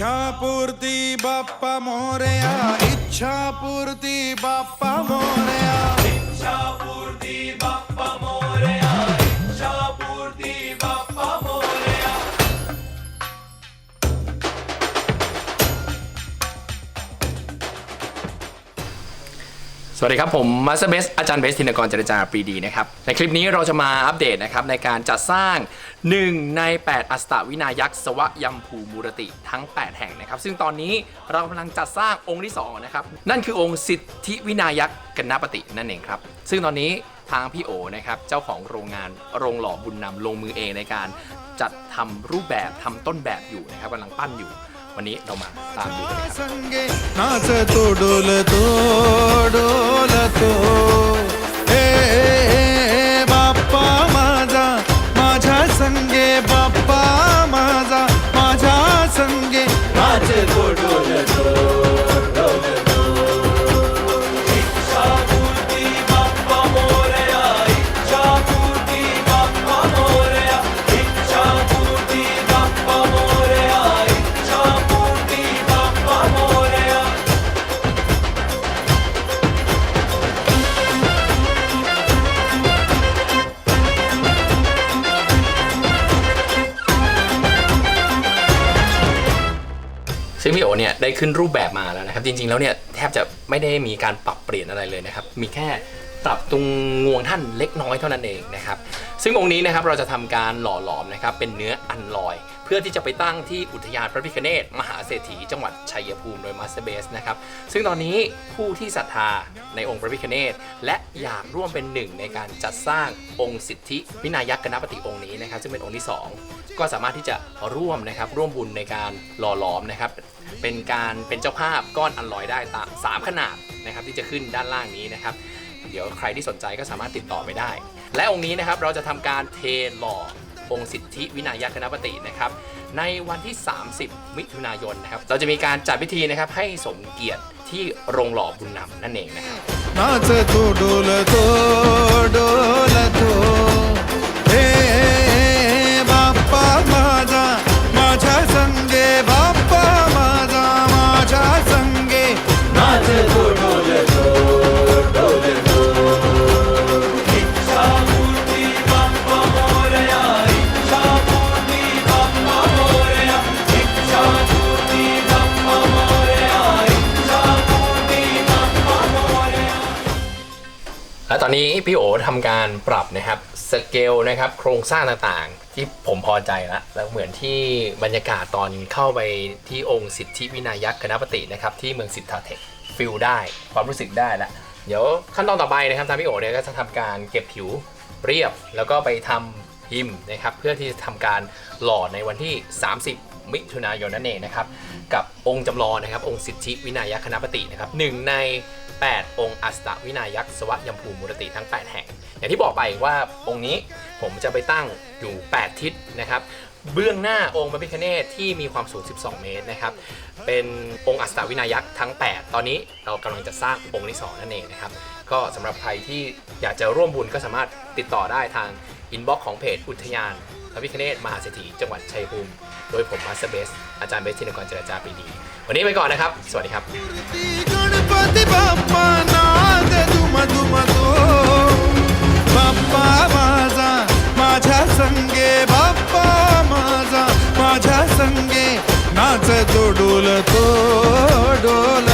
इच्छा पूर्ति बापा मोरया इच्छा पूर्ति बापा मोरया สวัสดีครับผมมาสเตอร์เบสอาจารย์เบสธินกรเจรจาปรีดีนะครับในคลิปนี้เราจะมาอัปเดตนะครับในการจัดสร้าง 1 ใน 8 อัสตวินายักษ์สวะยัมภูมูรติทั้ง 8 แห่งนะครับ ซึ่งตอนนี้เรากำลังจัดสร้างองค์ที่ 2 นะครับ นั่นคือองค์สิทธิวินายักษ์กันนปตินั่นเองครับ ซึ่งตอนนี้ทางพี่โอนะครับเจ้าของโรงงานโรงหล่อบุญนำลงมือเองในการจัดทำรูปแบบทำต้นแบบอยู่นะครับกำลังปั้นอยู่วันนี้เรามาตามดูกันครับ ซึ่งพี่โอเนี่ยได้ขึ้นรูปแบบมาแล้วนะครับ จริงๆแล้วเนี่ยแทบจะไม่ได้มีการปรับเปลี่ยนอะไรเลยนะครับ มีแค่ปรับตรงงวงท่านเล็กน้อยเท่านั้นเองนะครับ ซึ่งองค์นี้นะครับเราจะทำการหล่อหลอมนะครับเป็นเนื้ออันลอย พื่อที่จะไปตั้งที่อุทยานพระพิคเนตมหาเศรษฐีจังหวัดชัยภูมิโดยมาสเตอร์เบสนะครับซึ่งตอนนี้ผู้ที่ศรัทธาในองค์พระพิคเนตและอยากร่วมเป็นหนึ่งในการจัดสร้างองค์สิทธิวินายักษ์กนปฏิองค์นี้นะครับซึ่งเป็นองค์ที่สองก็สามารถที่จะร่วมนะครับร่วมบุญในการหล่อหลอมนะครับเป็นการเป็นเจ้าภาพก้อนอันลอยได้ตามสามขนาดนะครับที่จะขึ้นด้านล่างนี้นะครับเดี๋ยวใครที่สนใจก็สามารถติดต่อไปได้ และองค์นี้นะครับเราจะทำการเทหล่อ องค์สิทธิวินัยคณปตินะครับ ในวันที่ 30 มิถุนายนนะครับ เราจะมีการจัดพิธีนะครับให้สมเกียรติที่โรงหล่อบุญนำนั่นเองนะครับ และตอนนี้พี่โอทำการปรับนะครับสเกลนะครับโครงสร้างต่างๆ ที่ผมพอใจแล้วแล้วเหมือนที่บรรยากาศตอนเข้าไปที่องค์สิทธิวินายักษ์คณะปตินะครับที่เมืองสิทธาเทคฟิลได้ความรู้สึกได้แล้วเดี๋ยวขั้นตอนต่อไปนะครับทางพี่โอเนี่ยก็จะทำการเก็บผิวเรียบ แล้วก็ไปทำพิมพ์นะครับเพื่อที่จะทำการหล่อในวันที่ 30 มิถุนายนนั่นเองนะครับกับองค์จำลองนะครับองค์สิทธิวินายกคณปตินะครับหนึ่งใน 8 องค์อัสตวินายักษ์สวะยมภูมูรติทั้ง 8 แห่ง อย่างที่บอกไปว่าองค์นี้ผมจะไปตั้งอยู่ 8 ทิศนะครับเบื้องหน้าองค์พระพิฆเนศที่มีความสูง 12 เมตรนะครับ เป็นองค์อัสตวินายักษ์ทั้ง 8 ตอนนี้เรากำลังจะสร้างองค์ที่ 2 นั่นเองนะครับ ก็สำหรับใครที่อยากจะร่วมบุญก็สามารถติดต่อได้ทาง อินบ็อกของเพจอุทยานพระพิคเนตมหาเศรษฐีจังหวัดชัยภูมิ โดยผมมาสเบส อาจารย์เบสทินกรเจรจาปีดี วันนี้ไปก่อนนะครับ สวัสดีครับ माझा संगे नाच तो डोल तो डोल